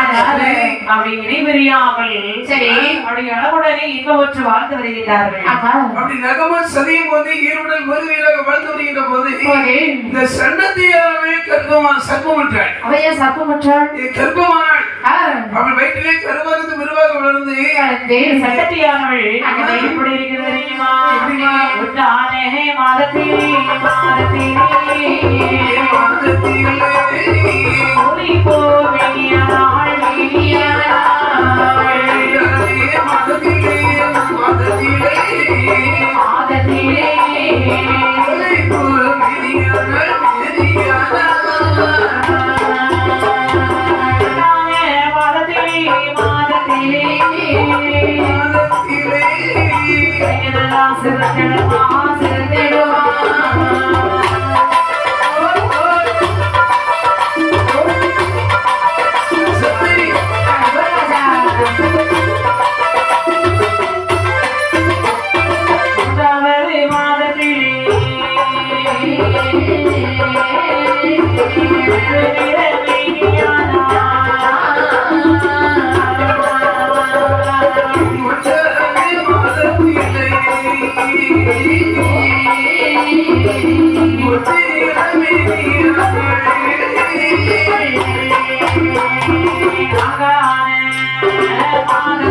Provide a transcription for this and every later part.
அதாவது, அப்படி இணைபிரியாமல் சரி. அப்படி அளவுடனே இன்பமற்று வாழ்ந்து வருகிறார்கள் அப்படி நகமும் சதியும் போது ஈருடல் மறுவீராக வாழ்ந்து வருகின்ற போது இந்த சண்டத்தியானவே கர்ப்பமான சர்ப்பமற்றாள். அவையா சப்பமற்றாள் இது கர்ப்பமானாள். அவள் வயிற்றிலே கருவானது விரிவாக வளர்ந்து சட்டத்தியானவள் அங்கே எப்படி இருக்கிறது தெரியுமா? மாதத்திலே மாதத்திலே.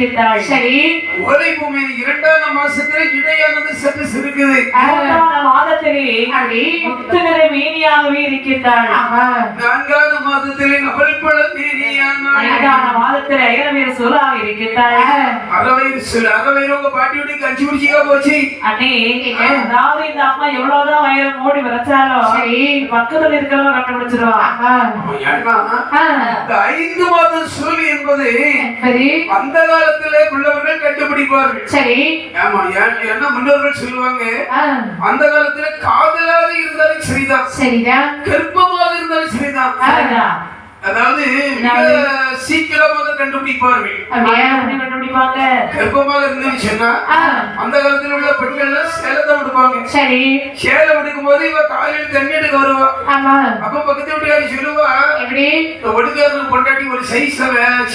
இருக்கின்றாள் சரி. ஒரே பூமி இரண்டாம் மாசத்துல இடையானது சற்று சிறுக்குது மூன்றான மாதத்திலே அப்படி. முத்துகிற மீனியாகவே இருக்கின்றாள். நான்காவது மாதத்திலே நபல் பழ மீனியான ஐந்தான மாதத்தில் ஐரவீர சொல்லாக இருக்கின்றாள் அறவை சில அறவை ரோக பாட்டியோட கஞ்சி குடிச்சிக்கா போச்சு? அண்ணே அதாவது இந்த அம்மா எவ்வளவுதான் வயலம் ஓடி வரைச்சாலும் சரி. பக்கத்துல இருக்கிறவங்க கண்டுபிடிச்சிருவா ஆமா ஏன்னா ஆ, இந்த ஐந்து மாதம் சூழி என்பது சரி. அந்த காலத்திலே உள்ளவர்கள் கண்டுபிடிப்பார்கள். சரி. ஆமா என்ன முன்னோர்கள் சொல்லுவாங்க? அந்த காலத்துல காதலாக இருந்தாலும் சரிதான். சரிதான். கர்ப்பமாக இருந்தாலும் சரிதான். அதாவது மிக சீக்கிரமாக கண்டுபிடிப்பார்கள். கண்டுபிடிப்பாங்க? கர்ப்பமாக இருந்துன்னு சொன்னா அந்த காலத்துல உள்ள பெண்கள் சேலத்தை விடுப்பாங்க. சரி. சேலை விடுக்கும் போது இவ காலையில் தண்ணி எடுக்க வருவா. ஆமா. அப்ப பக்கத்து வீட்டுக்காரி சொல்லுவா எப்படி? இந்த ஒடுக்காரனுக்கு கொண்டாட்டி ஒரு சைஸ்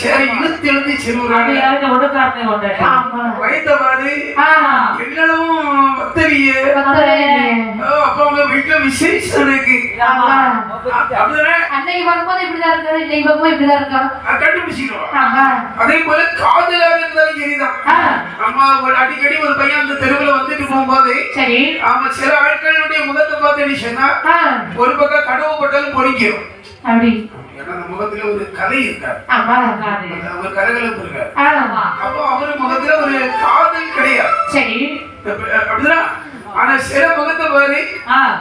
சேரை இழுத்து அது செல்லுறாங்க. ஒடுக்காரனை கொண்டாடி. வயத்தவாறு ஆ, என்னவும் வத்தவிய. அப்ப அவங்க வீட்டுல விசேஷம் இருக்கு. அப்படிதானே? அன்னைக்கு பார்க்கும்போது இப்படிதான் இருக்கு இன்னைக்கு பார்க்கும்போது இப்படிதான் இருக்கா? அஹ் கண்டுபிடிச்சிடுவா. ஆமா அதே போல காதலாக இருந்தாலும் சரிதான். ஆ, அம்மா ஒரு அடிக்கடி ஒரு பையன் அந்த தெருவுல வந்துட்டு போகும்போது சரி. ஆமா சில ஆட்களுடைய முகத்தை பார்த்து சொன்னா ஒரு பக்கம் கடவு போட்டாலும் பொறிக்கும் அப்படி. முகத்துல ஒரு கலை இருக்காது. ஒரு கலகலப்பு இருக்காது. அப்போ அவர் முகத்துல ஒரு காதல் கிடையாது. சரி. அப்படிதான். ஆனா சில முகத்தை பாரு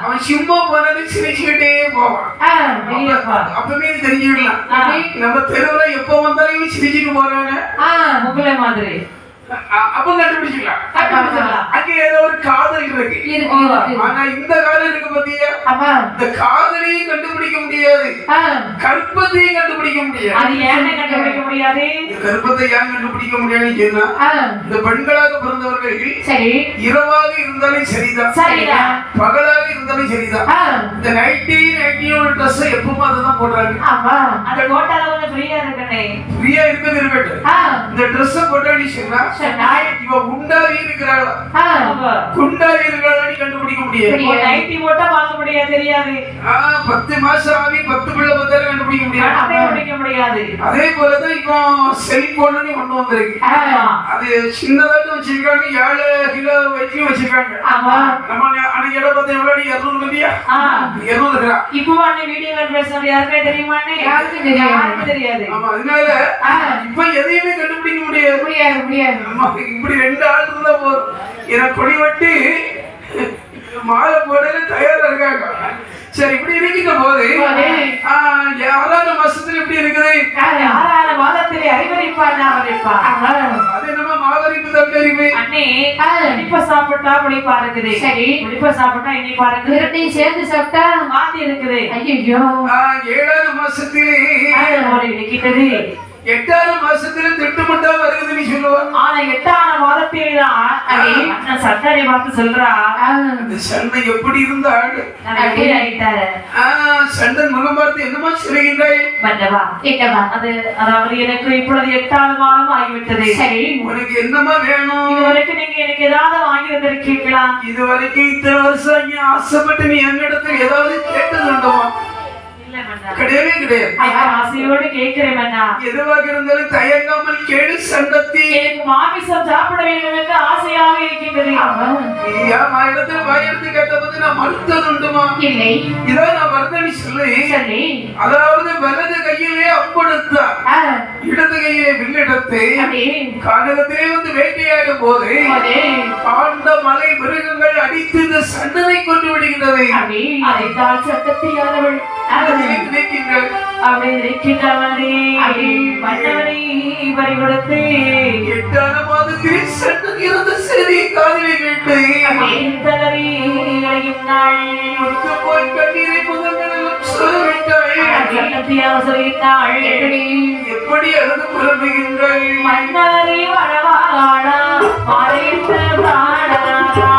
அவன் சும்மா போனது சிரிச்சுக்கிட்டே போவான். அப்பவே தெரிஞ்சுக்கலாம் நம்ம தெருவுல எப்ப வந்தாலும் சிரிச்சுட்டு போறாங்க உங்களை மாதிரி. அப்ப கண்டுபிடிச்சிக்கலாம். அங்க ஏதோ ஒரு காதல் இருக்கு. ஆனா இந்த காதல் இருக்கு பத்தியா? ஆமா இந்த காதலையும் கண்டுபிடிக்க முடியாது. கற்பத்தையும் கண்டுபிடிக்க முடியாது. அது ஏன்னு கண்டுபிடிக்க முடியாது? இந்த கற்பத்தை ஏன் கண்டுபிடிக்க முடியாதுன்னு சொன்னா இந்த பெண்களாக பிறந்தவர்கள் சரி. இரவாக இருந்தாலும் சரிதான். சரிதான். பகலாக இருந்தாலும் சரிதான். இந்த நைட்டி நைட்டியோட ட்ரெஸ் எப்பவும் அதுதான் போடுறாங்க. ஆமா அந்த கோட்டால கொஞ்சம் ஃப்ரீயா இருக்கனே ஃப்ரீயா இருக்கிறது இருக்கட்டும். இந்த ட்ரெஸ் சொன்னா சொன்னாள் இவ உண்டாவி இருக்கிறாளா? குண்டாவி இருக்கிறாளான்னு கண்டுபிடிக்க முடியாது. நைட்டி போட்டா பார்க்க முடியாது தெரியாது. பத்து மாசம் ஆகி பத்து பிள்ளை பார்த்தாலும் கண்டுபிடிக்க முடியாது. அதை பிடிக்க முடியாது. அதே போலதான் இப்போ செல்போன்னு கொண்டு வந்திருக்கு. அது சின்னதாட்டும் வச்சிருக்காங்க ஏழு கிலோ வரைக்கும் வச்சிருக்காங்க. ஆமா. நம்ம அன்னை- அன்னைக்கு இடம் பார்த்து எவ்வளவு இருநூறு இல்லையா இருநூறு கிராம். இப்போ வீடியோ கான்ஃபரன்ஸ் யாருக்கே தெரியுமாண்ணே யாருக்கும் தெரியாது. யாருக்கும் தெரியாது. ஆமா அதனால இப்ப எதையுமே கண்டுபிடிக்க முடியாது. முடியாது முடியாது. ஆமா, இப்படி ரெண்டு ஆள் இருந்தா போதும். எனக்கு கொடி வட்டி மாலை போடல தயாரா இருக்காங்க. சரி இப்படி இருக்கின்ற போது ஆறாவது மாசத்துல இப்படி இருக்குது. ஆ, யாரான வாதத்திலே அறிவறிப்பார். அது என்னமா மாவரிப்பு தப்பறிவு அண்ணே ஆ, இனிப்ப சாப்பிட்டா புளிப்பா இருக்குது சரி. புளிப்ப சாப்பிட்டா இனிப்பா இருக்குது இரண்டையும் சேர்த்து சாப்பிட்டா மாத்தி இருக்குது. ஐயோ ஏழாவது மாசத்திலே ஒரு இடிக்கிட்டது எட்டாவது மாசத்துல திட்டமிட்டா வருகுதுன்னு சொல்லுவாங்க ஆனா எட்டான வாதத்திலே தான் சட்டரை பார்த்து சொல்றா. அந்த சண்டை எப்படி இருந்தாள் சண்டன் முகம் பார்த்து என்னமா சொல்லுகின்றாய். மன்னவா என்னவா அது அதாவது எனக்கு இப்பொழுது எட்டாவது மாதம் ஆகிவிட்டது. சரி. உனக்கு என்னமா வேணும்? இது வரைக்கும் நீங்க எனக்கு ஏதாவது வாங்கி வந்திருக்கீங்களா இது வரைக்கும் இத்தனை வருஷம் நீ ஆசைப்பட்டு நீ என்னிடத்தில் ஏதாவது கேட்டது உண்டுமா கிடையவே கிடையாது. ஆசையோடு கேட்கிறேன் மன்னா எதுவாக இருந்தாலும் தயங்காமல் கேடு சண்டத்தி எனக்கு மாமிசம் சாப்பிட வேண்டும் என்று ஆசையாக இருக்கின்றது. இடத்துல வாயெடுத்து கேட்டபோது நான் மறுத்தது உண்டுமா? இல்லை. இதோ நான் வர்த்தனி சொல்லி சரி அதாவது வலது கையிலே அம்பெடுத்தா இடது கையிலே வில்லெடுத்து அப்படி. கானகத்திலே வந்து வேட்டையாடும் போது. ஆண்ட மலை மிருகங்கள் அடித்து இந்த சண்டனை கொண்டு விடுகின்றது அதைத்தான் சட்டத்தையானவள். அதிலே நினைக்கின்றாள் அப்படி அப்படி. மன்னவனை பறி கொடுத்து. எட்டான மாதத்தில் சண்டன் இறந்த செய்தி காதலை கேட்டு. தளறி இழைகின்றாள் முத்து போய் கண்ணீரை முகங்களிலும் சொல்லவிட்டாள் எப்படி அழுது புலம்புகின்றாள் மன்னரை வளவாடா மறைத்த பிராணனா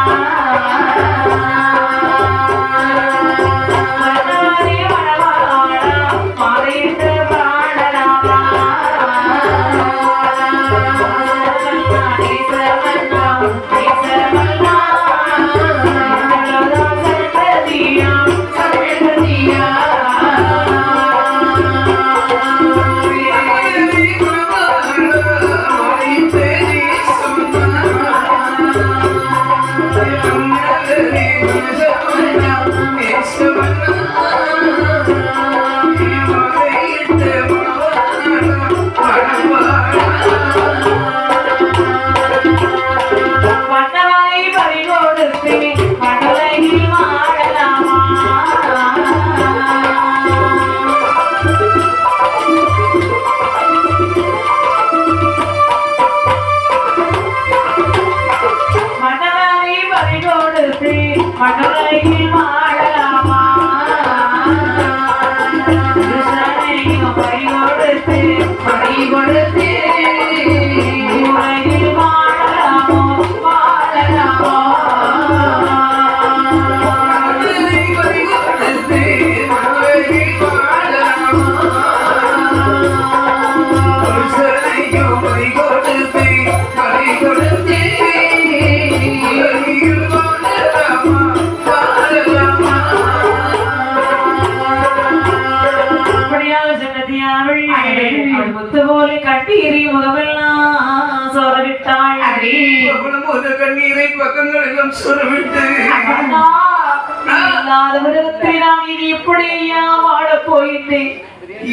இல்லாத உலகத்தில் நான் இனி எப்படியா வாழப் போயிட்டேன்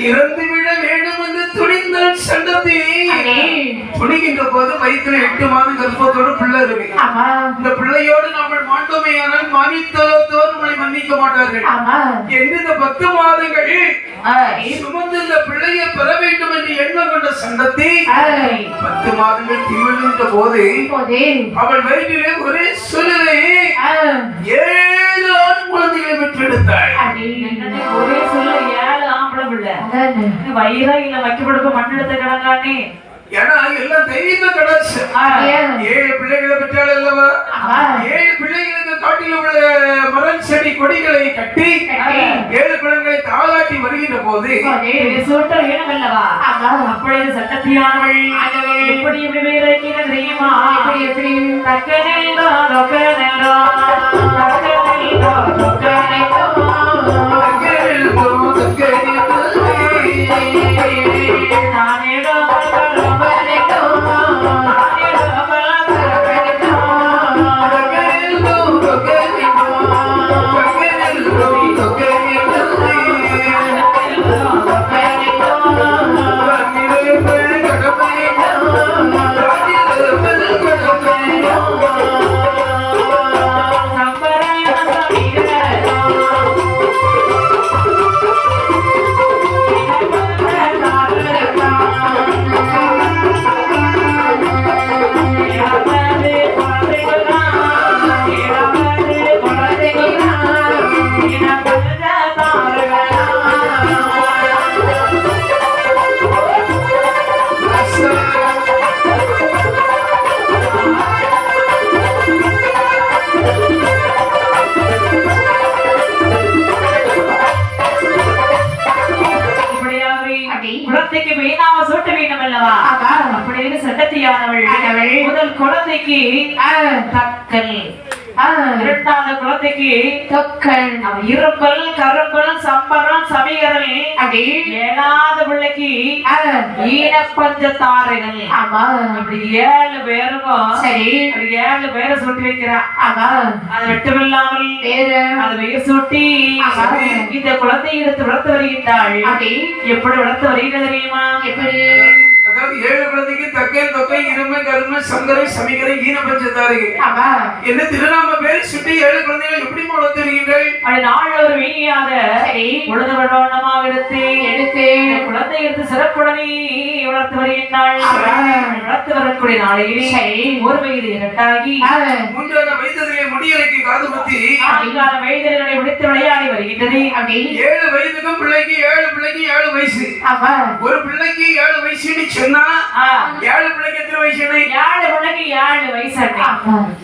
இறந்து விட வேண்டும் என்று துணிந்தால் சண்டத்தை. துணிகின்ற போது வயிற்றுல எட்டு மாதம் கர்ப்பத்தோடு பிள்ளை இருக்கு. ஆமா இந்த பிள்ளையோடு நாங்கள் மாண்டோமையானால் மானித்தலத்தோடு நம்மளை மன்னிக்க மாட்டார்கள். ஆமா என்று இந்த பத்து மாதங்கள் ஆ, சுமந்து இந்த பிள்ளையை பெற வேண்டும் என்று எண்ணம் கொண்ட சண்டத்தை பத்து மாதங்கள் திமிழ்கின்ற போது அவள் வயிற்றிலே ஒரே ஆ, ஏழு ஆண் குழந்தைகளை பெற்றெடுத்தாள். ஒரே சொல்ல ஏழு ஆம்பளை பிள்ளை. வயிறா இல்ல வைக்கப்படுக்க மண்ணெடுத்த கிடங்கானே ஏன்னா எல்லாம் தெய்வ ஏன்? ஏழு பிள்ளைகளை பெற்றாள் அல்லவா. ஏழு பிள்ளைகளுக்கு காட்டில் உள்ள மரம் செடி கொடிகளை கட்டி. ஏழு குழந்தைகளை தாளாட்டி வருகின்ற போது. அப்பொழுது சட்டத்தியானவள். எப்படி இப்படி தெரியுமா எப்படி எப்படி தக்க நேரம் தக்க நேரம் இரண்டாவது குழந்தைக்கு. தொக்கல் அவ இரும்பல் கரும்பல் சம்பரம் சமீகரல் அப்படி ஏழாவது பிள்ளைக்கு. ஈனப்பஞ்சத்தாரைகள் ஆமா. அப்படி ஏழு பேருக்கும் சரி. அப்படி ஏழு பேரை சுட்டி வைக்கிறா. ஆமா. அது மட்டுமில்லாமல் வேறு. அது பெயர் சூட்டி. இந்த குழந்தை எடுத்து வளர்த்து வருகின்றாள். அப்படி எப்படி வளர்த்து வருகிறது தெரியுமா? எப்படி? அதாவது ஏழு குழந்தைக்கு தக்கை தொகை இருமை கருமை சங்கரை சமிகரை ஈன பஞ்சத்தாருக்கு ஆமா என்ன திருநாம பேர் சுட்டி ஏழு குழந்தைகள் எப்படி வளர்த்துறீர்கள் அப்படி நாள் ஒரு வீணியாக வடவண்ணமாக எடுத்து எடுத்து குழந்தை எடுத்து சிறப்புடனே வளர்த்து வருகின்றாள். வளர்த்து வரக்கூடிய நாளையில். ஒரு வயது இரண்டாகி. மூன்றாவது வயதிலே முடியலைக்கு காது விடுத்து விளையாடி வருகின்றது. ஏழு வயதுக்கும் பிள்ளைக்கு ஏழு பிள்ளைக்கு ஏழு வயசு. ஒரு பிள்ளைக்கு ஏழு வயசுன்னு சொன்னா ஏழு பிள்ளைக்கு எத்தனை வயசு? ஏழு பிள்ளைக்கு ஏழு வயசு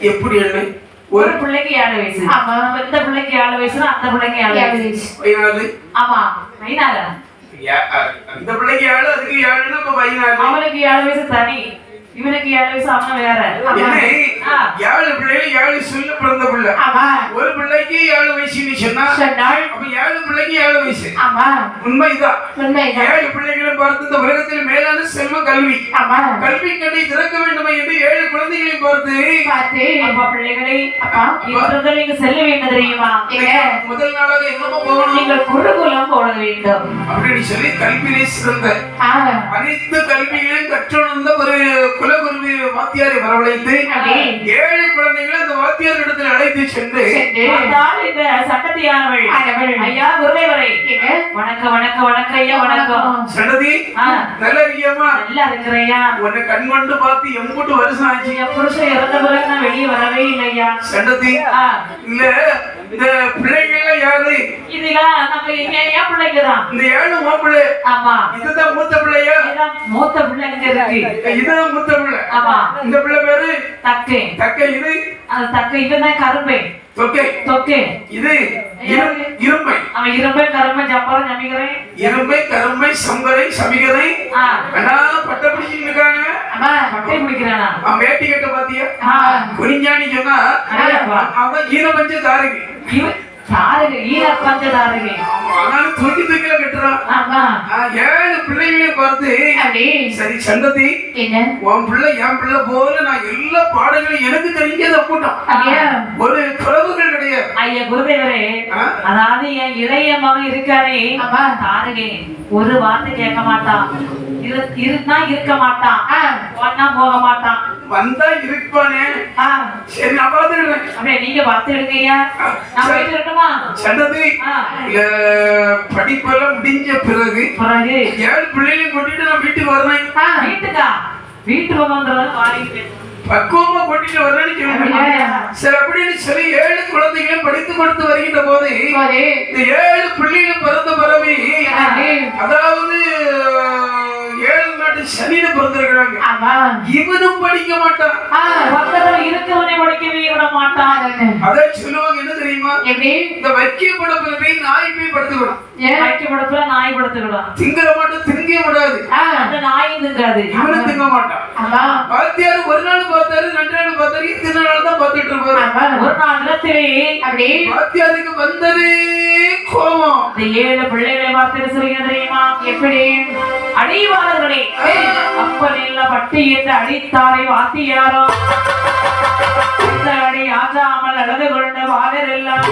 எப்படி என்ன ஒரு பிள்ளைக்கு ஏழு வயசு. ஆமா. இந்த பிள்ளைக்கு ஏழு வயசுனா அந்த பிள்ளைக்கு ஏழு வயசு. வயசு. ஆமா. அ- அந்த பிள்ளைக்கு ஏழு அதுக்கு ஏழுன்னா இப்ப அவனுக்கு ஏழு வயசு தனி. இவனுக்கு ஏழு அவன் வேற. ஏழு பிள்ளைகள் ஏழு சொல்ல பிறந்த பிள்ளை. ஆமா. ஒரு பிள்ளைக்கு ஏழு வயசுன்னு சொன்னா அப்ப ஏழு பிள்ளைக்கு ஏழு வயசு. ஆமா. உண்மைதான். ஏழு பிள்ளைகளை பார்த்து இந்த உலகத்தில் மேலான செல்வம் கல்வி. ஆமா. கல்வி கண்ணை திறக்க வேண்டும் என்று ஏழு குழந்தைகளை பார்த்து. அப்பா பிள்ளைகளை அப்பா இன்று நீங்க செல்ல வேண்டும் தெரியுமா? முதல் நாளாக எங்கம்மா போகணும். நீங்கள் குருகுலம் போட வேண்டும். அப்படின்னு சொல்லி கல்வியிலே சிறந்த அனைத்து கல்விகளையும் கற்றுணர்ந்த ஒரு குலகுருவி வாத்தியாரை வரவழைத்து ஏழு குழந்தைகளை அந்த வாத்தியார் இடத்தில் அழைத்து சென்று இந்த சட்டத்தியானவள். ஐயா குருதேவரை. வணக்கம் வணக்கம் வணக்கம் ஐயா வணக்கம். ஆ, நல்லா இருக்கியாமா நல்லா இருக்கிறையா? உன்னை கண் கொண்டு பார்த்து எம்பூட்டு வருஷம் ஆச்சு. என் புருஷன் இறந்த பிறகு நான் வெளியே வரவே இல்லையா? ஆ, இல்ல இந்த பிள்ளைகள் யாரு? இதெல்லாம் நம்ம என் என் பிள்ளைங்கதான் இந்த ஏழு மாப்பிள்ளை. ஆமா. இதுதான் மூத்த பிள்ளையா? மூத்த பிள்ளைங்க இருக்கு. இதுதான் மூத்த பிள்ளை. ஆமா. இந்த பிள்ளை பேரு? தக்கே. தக்கை இது? அது தக்க இவன் தான் கரும்பை. தொக்கை தொக்கே இது இரும்- இரும்பை. அவன் இரும்பை கரும்பை ஜப்பரம் ஜமிக்கிறேன் இரும்பை கரும்பை சமிகரை ஆ. அண்ணா பட்ட பிடிச்சிட்டு இருக்காங்க. பட்டை பிடிக்கிறானா? அவன் வேட்டி கட்ட பாத்தியா? ஆ. குறிஞ்சானி சொன்னா. அவன் ஈரபஞ்ச தாரகி தாரகை ஈர பஞ்சதாரகை ஆனாலும் தூக்கி தூக்கில கட்டுறான் ஏழு பிள்ளைகளையும் பார்த்து சரி சந்ததி என்ன? உன் பிள்ளை என் பிள்ளை போல நான் எல்லா பாடங்களும் எனக்கு தெரிஞ்சதை கூட்டம் ஒரு குறவுகள் கிடையாது. ஐயா குருதேவரே? அதாவது என் இளைய மகன் இருக்கானே ஆமா. தாரகை ஒரு வார்த்தை கேட்க மாட்டான். இருந்தா இருக்க மாட்டான். ஒன்னா போக மாட்டான். வந்தா இருப்பானே. சரி நான் பார்த்துடுறேன் அப்படியே நீங்க பார்த்து எடுங்கய்யா நான் போயிட்டு இருக்கட்டுமா? படிப்பெல்லாம் முடிஞ்ச பிறகு பிறகு? ஏழு பிள்ளைகளையும் கூட்டிட்டு நான் வீட்டுக்கு வரேன். ஆ வீட்டுக்கா? வீட்டு பகம்ன்றது வாங்கிட்டு பக்குவமா கூட்டிட்டு அப்படியா? சரி அப்படின்னு சொல்லி ஏழு குழந்தைகளையும் படித்து கொடுத்து வருகின்ற போது இந்த ஏழு பிள்ளைகள் பிறந்த அது அதாவது ஏழு நாலு சனியில பிறந்திருக்கிறாங்க. இவனும் படிக்க மாட்டான். பக்கத்துல இருக்கவனை படிக்கவே விட மாட்டான் அதானே. சொல்லுவாங்க என்ன தெரியுமா? இந்த வைக்கிய படப்புல போய் நாய் போய் படுத்துக்கணும் ஏன்? வைக்க படத்துல நாய் படுத்துக்கிடும் திங்கிற மாட்டோம் திங்க விடாது. அந்த நாய் திங்காது. இவனும் திங்க மாட்டான். ஆமா வாத்தியார் ஒரு நாள் பார்த்தாரு ரெண்டு நாள் பார்த்தாரு இத்தனை நாள் தான் பார்த்துட்டு இருப்பாரு? ஒரு நாள் நிலத்திலே அப்படி. வாத்தியாருக்கு வந்ததே கோபம். ஏழு பிள்ளைகளை பார்த்து தெரியுமா? எப்படி? அடிவாளர்களே. அப்பனில் பட்டி அடித்தாரை வாத்தியாரோ இந்த அடி ஆற்றாமல் அழுது கொண்டு வாதர் எல்லாம்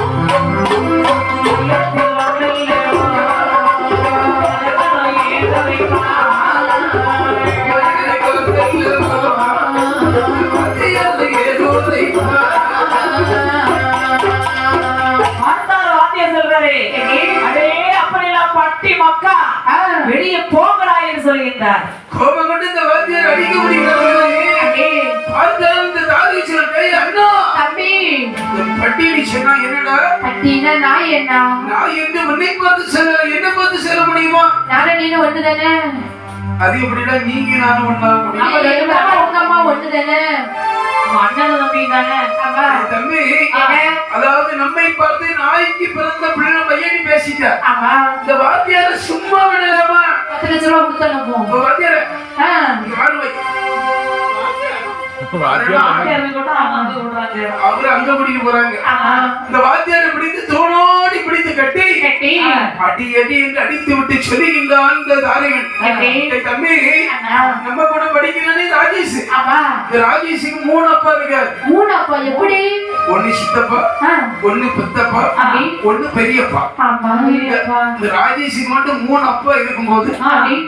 சொல்கின்றார் கோபம் கொண்டு இந்த வாத்தியார் அடிக்க முடியல இந்த தாதி சொல்றேன் அண்ணா. தம்பி. பட்டியலி சொன்னா என்னடா? பட்டினா நாய் என்ன? நான் எங்க உன்னை பார்த்து செல்ல என்ன பார்த்து செல்ல முடியுமா? நீனும் ஒண்ணு தானே அது எப்படிடா நீங்க நானும் ஒண்ணா முடியும்? நம்ம ரெண்டு பேரும் உங்க அம்மா ஒண்ணு தானே அண்ணன் தம்பி தானே தம்பி? அதாவது நம்மை பார்த்து நாய்க்கு பிறந்த பிள்ளை பையனி ஆமா. இந்த வாத்தியார சும்மா விடலாமா? பத்து லட்ச ரூபா கொடுத்தனும் போ இந்த வாத்தியார ஆ, அவரு அங்க பிடிக்க போறாங்க. இந்த வாத்தியாரை பிடித்து தோளோடி பிடித்து கட்டி கட்டி. அடி அடி என்று அடித்து விட்டு சொல்லுகின்றான் இந்த தாரகன் தம்பி. நம்ம கூட படிக்கிறானே ராஜேஷ். ஆமா. இந்த ராஜேஷுக்கு மூணு அப்பா இருக்காரு. மூணு அப்பா எப்படி? ஒண்ணு சித்தப்பா ஒண்ணு பெத்தப்பா ஒண்ணு பெரியப்பா. இந்த ராஜேஷுக்கு மட்டும் மூணு அப்பா இருக்கும்போது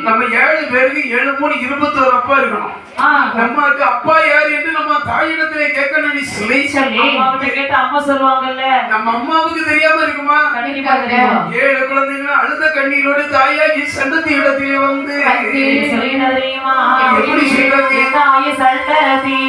நம்ம ஏழு பேருக்கு ஏழு மூணு இருபத்தோரு அப்பா இருக்கணும். ஆ, நமக்கு அப்பா யார்? என்று நம்ம தாயிடத்திலே கேட்கணும்னு சொல்லி சொல்லி அம்மாகிட்ட கேட்டு அம்மா சொல்லுவாங்கல்ல. நம்ம அம்மாவுக்கு தெரியாம இருக்குமா? ஏழு குழந்தைகள் அழுத கண்ணீரோடு தாயாகி சந்ததி இடத்திலே வந்து எப்படி சொல்றது? தாய் சண்டதி